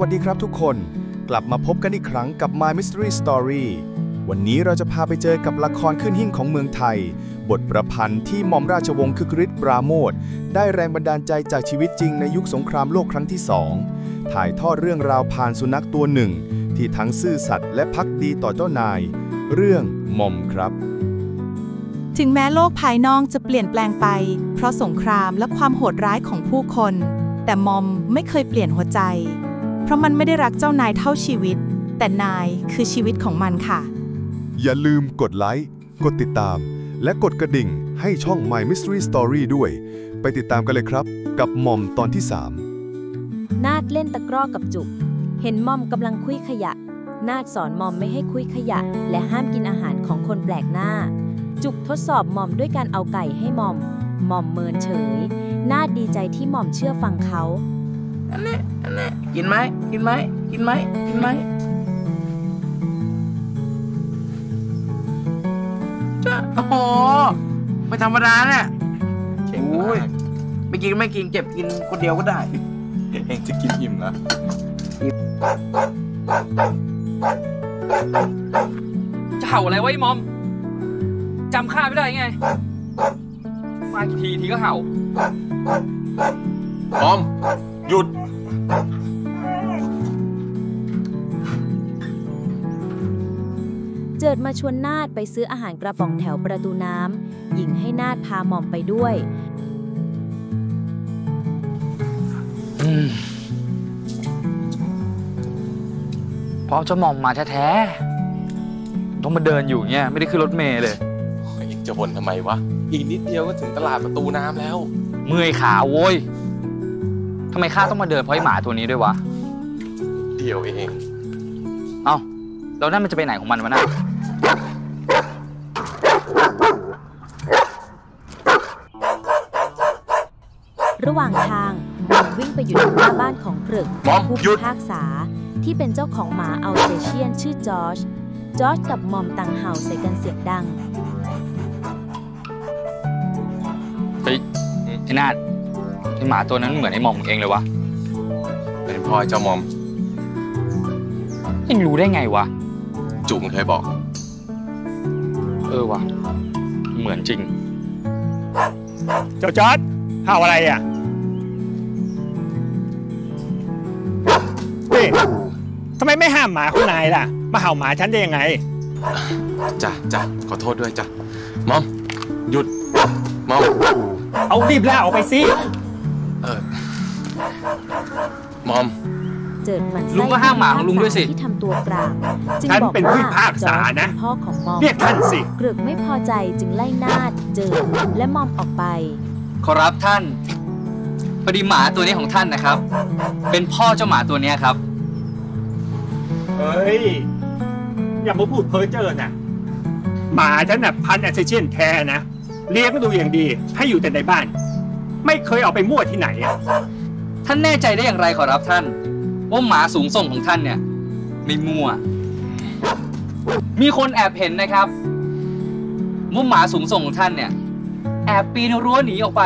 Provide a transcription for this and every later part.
วัสดีครับทุกคนกลับมาพบกันอีกครั้งกับ My Mystery Story วันนี้เราจะพาไปเจอกับละครขึ้นหิ่งของเมืองไทย บทประพันธ์ที่หม่อมราชวงศ์คึกฤทธิ์ปราโมทได้แรงบันดาลใจจากชีวิตจริงในยุคสงครามโลกครั้งที่สองถ่ายทอดเรื่องราวผ่านสุนัขตัวหนึ่ง ที่ทั้งซื่อสัตย์และพักดีต่อเจ้านาย เรื่องหม่อมครับ ถึงแม้โลกภายนอกจะเปลี่ยนแปลงไป เพราะสงครามและความโหดร้ายของผู้คน แต่มอมไม่เคยเปลี่ยนหัวใจ เพราะมันไม่ได้รักเจ้านายเท่าชีวิต แต่นายคือชีวิตของมันค่ะ อย่าลืมกดไลค์ กดติดตาม และกดกระดิ่งให้ช่อง My Mystery Story ด้วย ไปติดตามกันเลยครับ กับหม่อมตอนที่3นาดเล่นตะกร้อกับจุก เห็นมอมกำลังคุยขยะ นาดสอนมอมไม่ให้คุยขยะ และห้ามกินอาหารของคนแปลกหน้า จุกทดสอบมอมด้วยการเอาไก่ให้มอม มอมเมินเฉย นาดดีใจที่มอมเชื่อฟังเขาอั นนี้อันนี้กินไหมกินไหมกินไหมกินไหมจ้ะโอ้โหไม่ธรรมดาเนี่ยโอ้ยไม่กินไม่กินเก็บกินคนเดียวก็ได้ เองจะกินอิ่มนะจะเห่าอะไรไวะไอ้มอมจำข้าไม่ได้ไง มากี่ทีทีก็เห่าพร้อม หยุด เจิดมาชวนนาดไปซื้ออาหารกระป๋องแถวประตูน้ำหญิงให้นาดพามอมไปด้วย เพราะเจะมอมมาแท้ๆ ต้องมาเดินอยู่เงี้ย ไม่ได้ขึ้นรถเมล์เลยเองจะบ่นทำไมวะ อีกนิดเดียวก็ถึงตลาดประตูน้ำแล้ว เมื่อยขาโว้ย ทำไมข้าต้องมาเดินเพราะไอหมาตัวนี้ด้วยวะ เดียวเอง เอ้าแล้วนั่นมันจะไปไหนของมันวะน่ะระหว่างทางมอมวิ่งไปอยู่ที่หน้าบ้านของเกรึกมอมผู้หยุพิด พากษา ที่เป็นเจ้าของหมาอัลเซเชียนชื่อจอร์จจอร์จกับมอมต่างเห่าใส่กันเสียงดังเฮ้ยไอ้นาดไอ หมาตัวนั้นเหมือนไอหมอมเองเลยวะ เป็นพ่อเจ้ามอม เองรู้ได้ไงวะ จุ๋มเคยบอก เออวะเหมือนจริง เจ้าจอร์ดเห่าอะไรอะ นี่ทำไมไม่ห้ามหมาคุณนายล่ะ มาเห่าหมาฉันได้ยังไง จ้ะจ้ะขอโทษด้วยจ้ะมอม หยุด มอม เอารีบล่าออกไปสิ เออมอม เจิดมันไส้ลุงก็ห้ามหมาของลุงด้วยสิที่ทำตัวกลางจึงฉันบอกเป็นผู้ว่าพิพากษาจอร์จนะ เป็นพ่อของมอม เรียกท่านสิ เกรึกไม่พอใจจึงไล่นาดเจิดและมอมออกไป ขอรับท่านพอดีหมาตัวนี้ของท่านนะครับ เป็นพ่อเจ้าหมาตัวเนี้ยครับ เฮ้ย อย่ามาพูดเพ้อเจ้อนะหมาฉันน่ะพันธุ์แอสเซเชียนแท้นะ เลี้ยงดูอย่างดี ให้อยู่แต่ในบ้าน ไม่เคยเอาไปมั่วที่ไหนอะท่านแน่ใจได้อย่างไรขอรับท่าน ว่าหมาสูงส่งของท่านเนี่ย ไม่มั่ว มีคนแอบเห็นนะครับว่าหมาสูงส่งของท่านเนี่ย แอบปีนรั้วหนีออกไป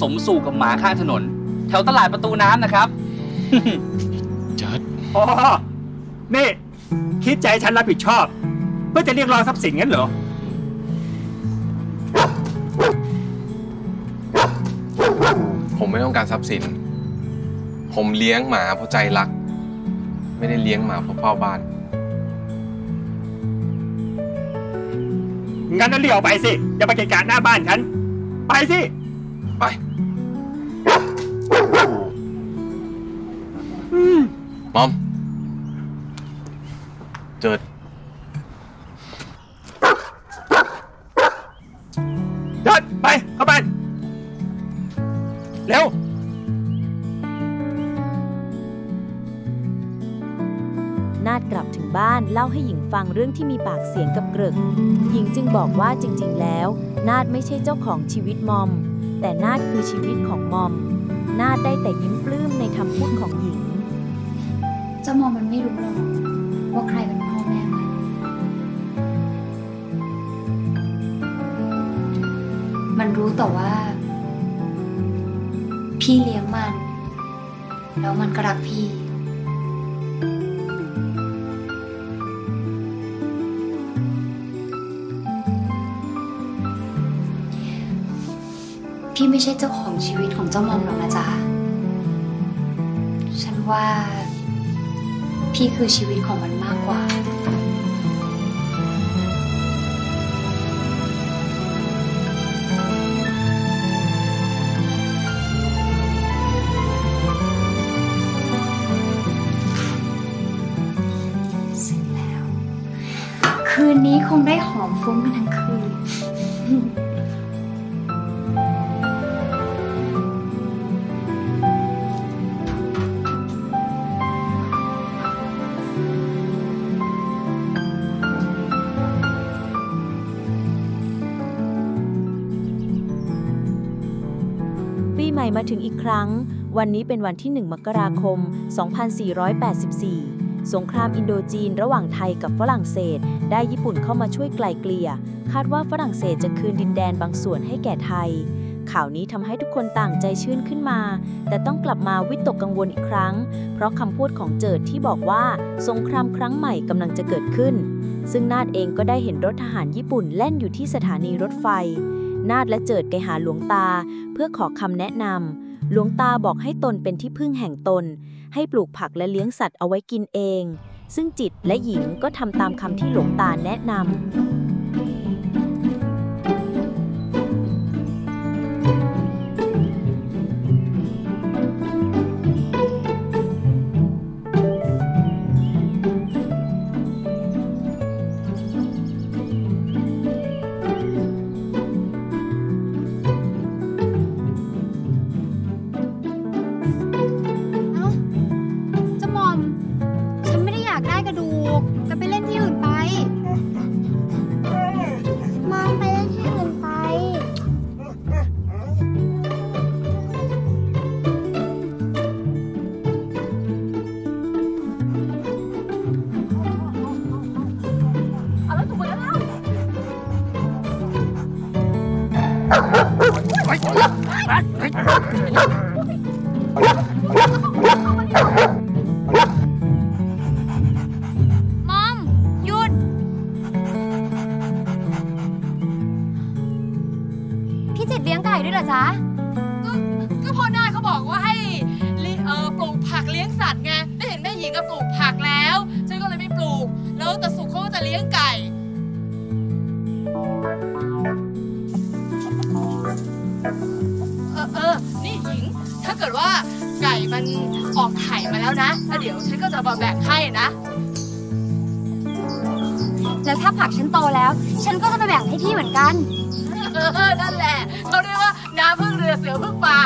สมสู่กับหมาข้างถนน แถวตลาดประตูน้ำนะครับเจิดอ๋อนี่คิดใจฉันรับผิดชอบ เพื่อจะเรียกร้องทรัพย์สินงั้นเหรอ การทรัพย์สิน ผมเลี้ยงหมาเพราะใจรัก ไม่ได้เลี้ยงหมาเพราะเฝ้าบ้าน งั้นนั่นเรียกออกไปสิ อย่าไปเกะกะหน้าบ้านฉัน ไปสิ ไป มอม เจิด เดินไป เข้าบ้าน เร็ว เล่าให้หญิงฟังเรื่องที่มีปากเสียงกับเกรึกหญิงจึงบอกว่าจริงๆ แล้ว นาดไม่ใช่เจ้าของชีวิตมอม แต่นาดคือชีวิตของมอม นาดได้แต่ยิ้มปลื้มในคำพูดของหญิง เจ้ามอมมันไม่รู้หรอกว่าใครเป็นพ่อแม่มันมันรู้แต่ว่า พี่เลี้ยงมัน แล้วมันก็รักพี่ พี่ไม่ใช่เจ้าของชีวิตของเจ้ามอมหรอกนะจ๊ะ ฉันว่า พี่คือชีวิตของมันมากกว่า เสร็จแล้ว คืนนี้คงได้หอมฟุ้งกันทั้งคืน ปีใหม่มาถึงอีกครั้ง วันนี้เป็นวันที่ 1 มกราคม 2484 สงครามอินโดจีนระหว่างไทยกับฝรั่งเศส ได้ญี่ปุ่นเข้ามาช่วยไกลเกลี่ย คาดว่าฝรั่งเศสจะคืนดินแดนบางส่วนให้แก่ไทย ข่าวนี้ทำให้ทุกคนต่างใจชื่นขึ้นมา แต่ต้องกลับมาวิตกกังวลอีกครั้ง เพราะคำพูดของเจิดที่บอกว่าสงครามครั้งใหม่กำลังจะเกิดขึ้น ซึ่งนาดเองก็ได้เห็นรถทหารญี่ปุ่นแล่นอยู่ที่สถานีรถไฟ นาดและเจิดไปหาหลวงตา เพื่อขอคำแนะนำหลวงตาบอกให้ตนเป็นที่พึ่งแห่งตน ให้ปลูกผักและเลี้ยงสัตว์เอาไว้กินเอง ซึ่งจิตและหญิงก็ทำตามคำที่หลวงตาแนะนำ ถ้าเกิดว่าไก่มันออกไข่มาแล้วนะแล้วเดี๋ยวฉันก็จะมาแบ่งให้นะ แล้วถ้าผักฉันโตแล้ว ฉันก็จะมาแบ่งให้พี่เหมือนกันเออนั่นแหละเขาเรียกว่าน้ำพึ่งเรือเสือพึ่งป่า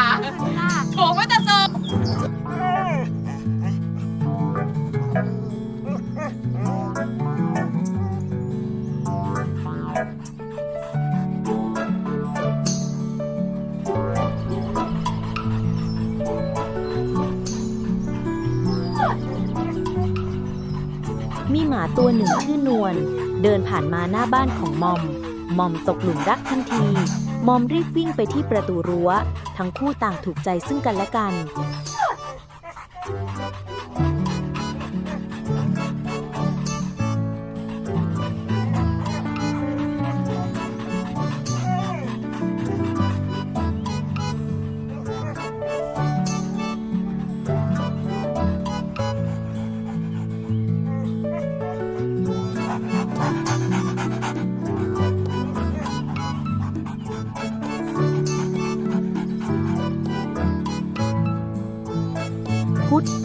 โถไม่ตะโซมีหมา ตัวหนึ่งชื่อนวลเดินผ่านมาหน้าบ้านของมอม มอมตกหลุมรักทันที มอมรีบวิ่งไปที่ประตูรั้ว ทั้งคู่ต่างถูกใจซึ่งกันและกัน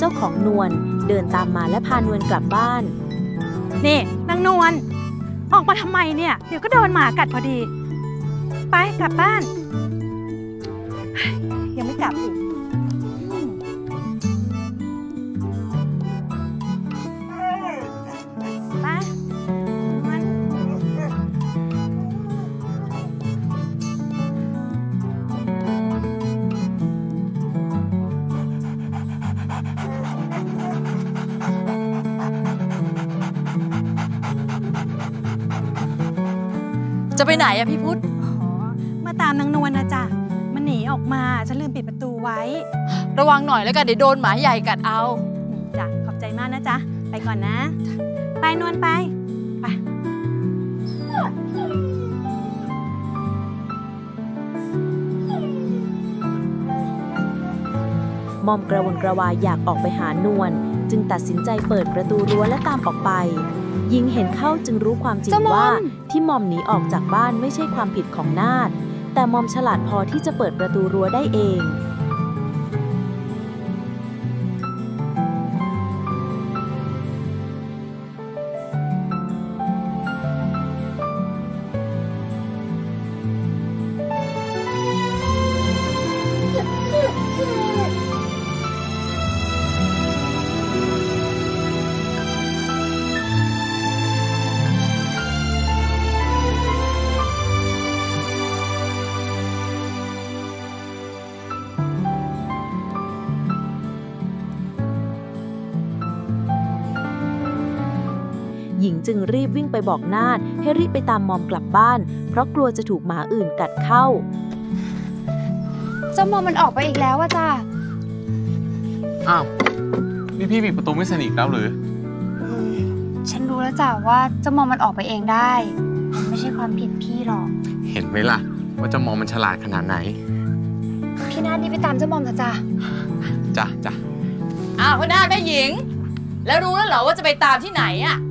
เจ้าของนวลเดินตามมาและพานวลกลับบ้าน นี่นางนวลออกมาทำไมเนี่ย เดี๋ยวก็โดนหมากัดพอดี ไปกลับบ้าน ยังไม่กลับอีก จะไปไหนอะพี่พุธอ๋อมาตามนางนวลนะจ๊ะ มันหนีออกมา ฉันลืมปิดประตูไว้ ระวังหน่อยแล้วกันเดี๋ยวโดนหมาใหญ่กัดเอาอืมจ้ะ ขอบใจมากนะจ๊ะ ไปก่อนนะ ไปนวลไป ไปมมอมกระวนกระวายอยากออกไปหานวลจึงตัดสินใจเปิดประตูรั้วและตามออกไป หญิงเห็นเข้าจึงรู้ความจริงเจ้ามอมว่า ที่มอมหนีออกจากบ้านไม่ใช่ความผิดของนาดแต่มอมฉลาดพอที่จะเปิดประตูรั้วได้เอง จึงรีบวิ่งไปบอกนาดให้รีบไปตามมอมกลับบ้าน เพราะกลัวจะถูกหมาอื่นกัดเข้า เจ้ามอมมันออกไปอีกแล้วอะจ้าอ้าว นี่พี่ปิดประตูไม่สนิทแล้วหรือ ฉันรู้แล้วจ้ะว่าเจ้ามอมมันออกไปเองได้ มันไม่ใช่ความผิดพี่หรอก เห็นไหมล่ะ ว่าเจะมองมันฉลาดขนาดไหน พี่นาดนี่ไปตามเจ้ามอมเถอะจ้ะจ้ะจ้ะอ้าวคุณนาฏแม่หญิง แล้วรู้แล้วเหรอว่าจะไปตามที่ไหนอะยังไม่รู้เลย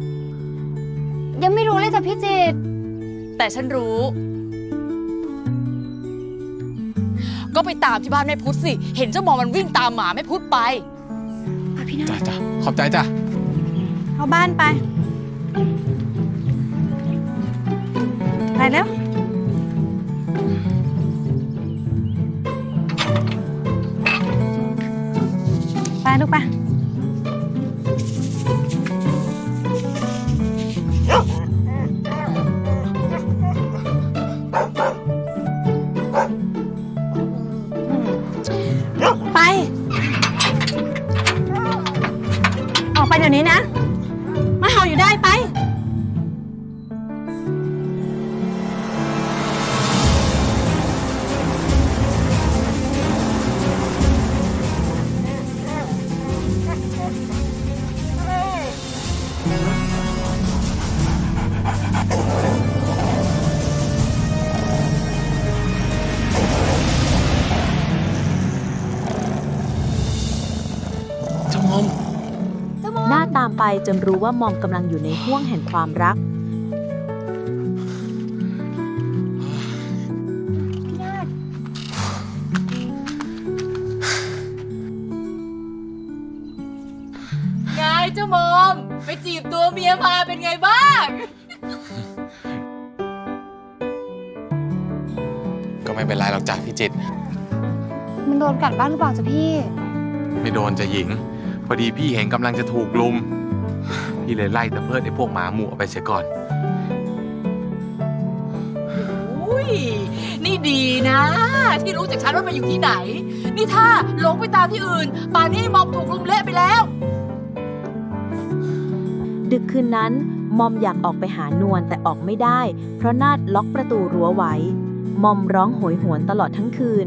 จ้ะพี่จิตรแต่ฉันรู้ ก็ไปตามที่บ้านแม่พุธสิ เห็นเจ้ามองมันวิ่งตามหมาแม่พุธไปไปพี่นาจ้ะดจ้ะขอบใจจ้ะ เข้าบ้านไป ไปแล้ว ไปลูกไปไป จนรู้ว่ามอมกำลังอยู่ในห่วงแห่งความรักพี่นาดไงเจ้ามอม ไปจีบตัวเมียมาเป็นไงบ้าง ก็ไม่เป็นไรหรอกจ้ะพี่จิตรมันโดนกัดบ้างหรือเปล่าจ๊ะพี่ ไม่โดนจะหญิง พอดีพี่เห็นกำลังจะถูกลุม พี่เลยไล่ตะเพิดไอ้พวกหมาหมู่ออกไปเสียก่อน อุ้ยนี่ดีนะ ที่รู้จากฉันว่ามาอยู่ที่ไหน นี่ถ้าหลงไปตามที่อื่น ป่านนี้มอมถูกลุมเละไปแล้ว ดึกคืนนั้นมอมอยากออกไปหานวลแต่ออกไม่ได้ เพราะนาดล็อกประตูรั้วไว้ มอมร้องโหยหวนตลอดทั้งคืน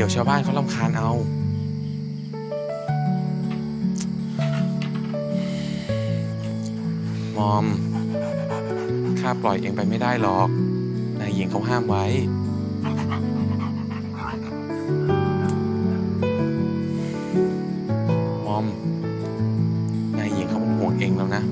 ดี๋ยวชาวบ้านเขาลำคาญเอา มอม ข้าปล่อยเองไปไม่ได้หรอก นายหญิงเขาห้ามไว้ มอม นายหญิงเขาเป็นห่วงเองแล้วนะ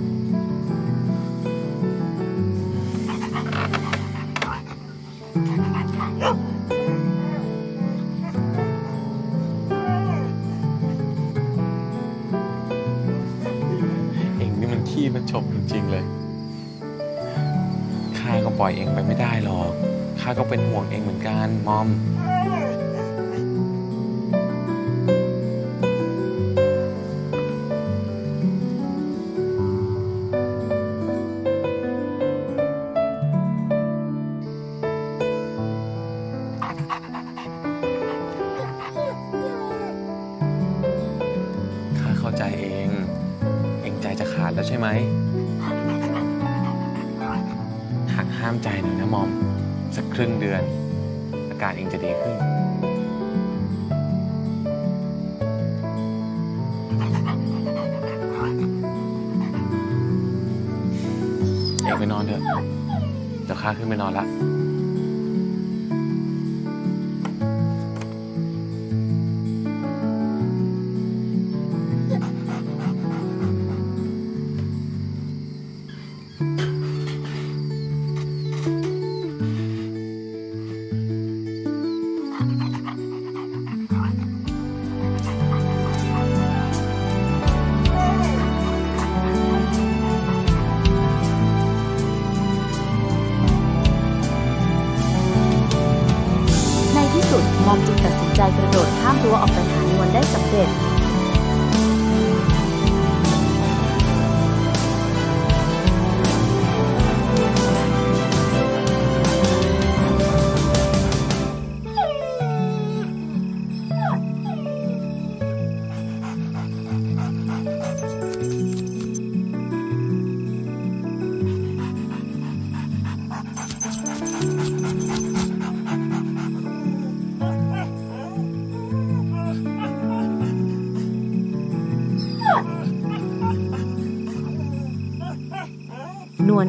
ชมจริง ๆ เลย ข้าก็ปล่อยเองไปไม่ได้หรอก ข้าก็เป็นห่วงเองเหมือนกันมอม ใช่ไหมหักห้ามใจหน่อยนะมอม สักครึ่งเดือน อาการเองจะดีขึ้น เองไปนอนเถอะ เดี๋ยวข้าขึ้นไปนอนละ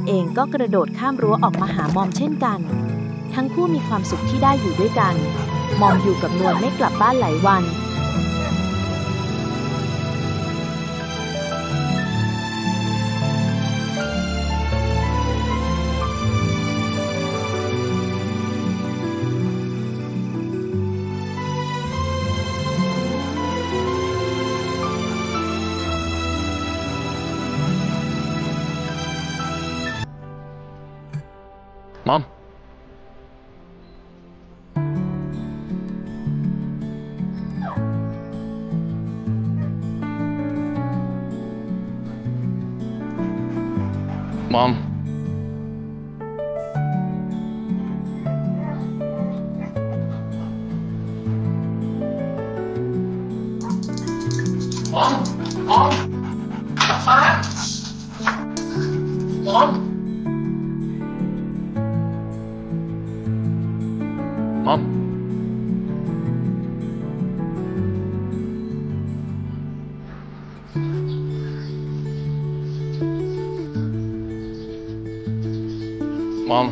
เองก็กระโดดข้ามรั้วออกมาหามอมเช่นกัน ทั้งคู่มีความสุขที่ได้อยู่ด้วยกัน มอมอยู่กับนวลไม่กลับบ้านหลายวัน ม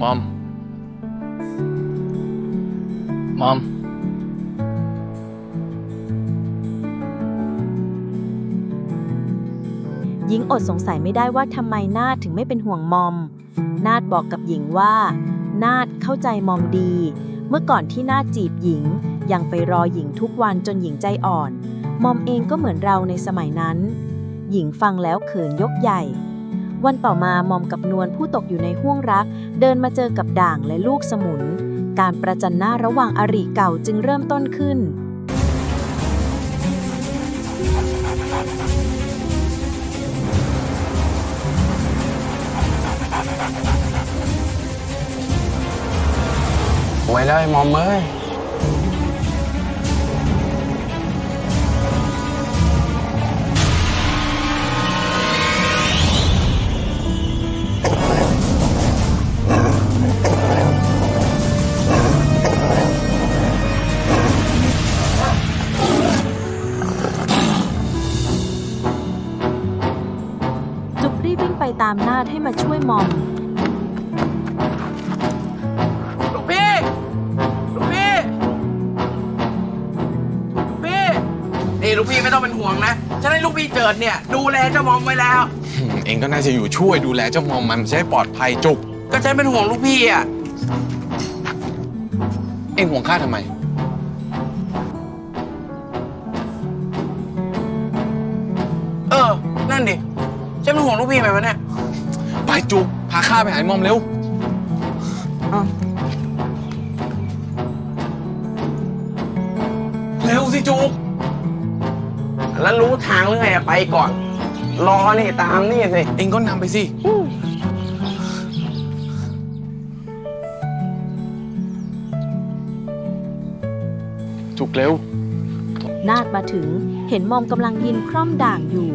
มอมมอมหญิงอดสงสัยไม่ได้ว่าทำไมนาดถึงไม่เป็นห่วงมอม นาดบอกกับหญิงว่า นาดเข้าใจมอมดี เมื่อก่อนที่นาดจีบหญิง ยังไปรอหญิงทุกวันจนหญิงใจอ่อน มอมเองก็เหมือนเราในสมัยนั้น หญิงฟังแล้วเขินยกใหญ่ วันต่อมามอมกับนวลผู้ตกอยู่ในห้วงรัก เดินมาเจอกับด่างและลูกสมุน การประจันหน้าระหว่างอริเก่าจึงเริ่มต้นขึ้น ไว้แล้วไอ้มอมเอ้ย นี่ลูกพี่ไม่ต้องเป็นห่วงนะฉันให้ลูกพี่เจิดเนี่ย ดูแลเจ้ามอมไว้แล้ว เองก็น่าจะอยู่ช่วยดูแลเจ้ามอมมันจะได้ปลอดภัยจุก ก็ฉันเป็นห่วงลูกพี่อะ เอ็งห่วงข้าทำไม เออ นั่นดิ ฉันเป็นห่วงลูกพี่ไหมวะเนี่ย ไปจุก พาข้าไปหายมอมเร็วอ้าวเร็วสิจุก แล้วรู้ทางหรือไงอะไปก่อน รอนี่ตามนี่สิ เอ็งก็นำไปสิ จุกเร็ว นาดมาถึงเห็นมอมกำลังยินคร่อมด่างอยู่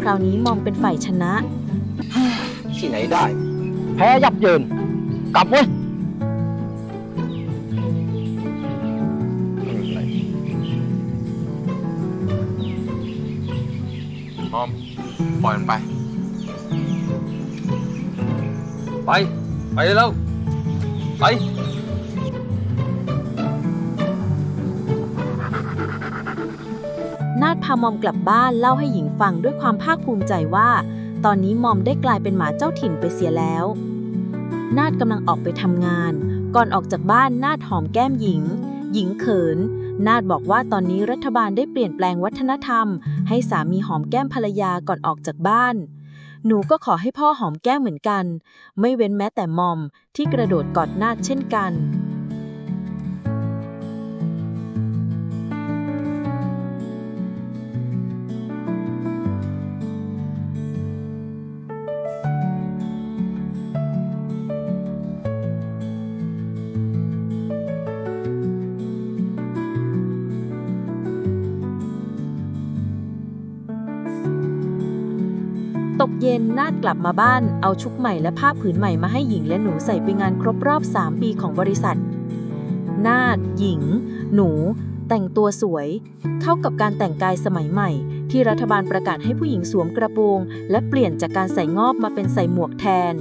คราวนี้มอมเป็นฝ่ายชนะ ที่ไหนได้ แพ้ยับเยิน กลับเว้ย ปล่อยมันไป ไป ไปแล้ว ไป นาดพามอมกลับบ้านเล่าให้หญิงฟังด้วยความภาคภูมิใจว่า ตอนนี้มอมได้กลายเป็นหมาเจ้าถิ่นไปเสียแล้ว นาดกำลังออกไปทำงาน ก่อนออกจากบ้านนาดหอมแก้มหญิง หญิงเขิน นาดบอกว่าตอนนี้รัฐบาลได้เปลี่ยนแปลงวัฒนธรรม ให้สามีหอมแก้มภรรยาก่อนออกจากบ้าน หนูก็ขอให้พ่อหอมแก้มเหมือนกัน ไม่เว้นแม้แต่มอมที่กระโดดกอดนาดเช่นกัน นนาดกลับมาบ้าน เอาชุดใหม่และผ้าผืนใหม่มาให้หญิงและหนูใส่ไปงานครบรอบ 3 ปีของบริษัท นาดหญิง หนู แต่งตัวสวย เข้ากับการแต่งกายสมัยใหม่ ที่รัฐบาลประกาศให้ผู้หญิงสวมกระโปรงและเปลี่ยนจากการใส่งอบมาเป็นใส่หมวกแทน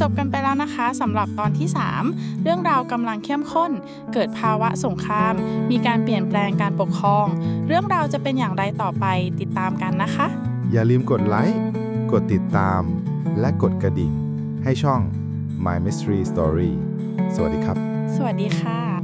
จบกันไปแล้วนะคะสำหรับตอนที่ 3 เรื่องราวกำลังเข้มข้น เกิดภาวะสงคราม มีการเปลี่ยนแปลงการปกครอง เรื่องราวจะเป็นอย่างไรต่อไปติดตามกันนะคะ อย่าลืมกดไลค์ กดติดตามและกดกระดิ่ง ให้ช่อง My Mystery Story สวัสดีครับ สวัสดีค่ะ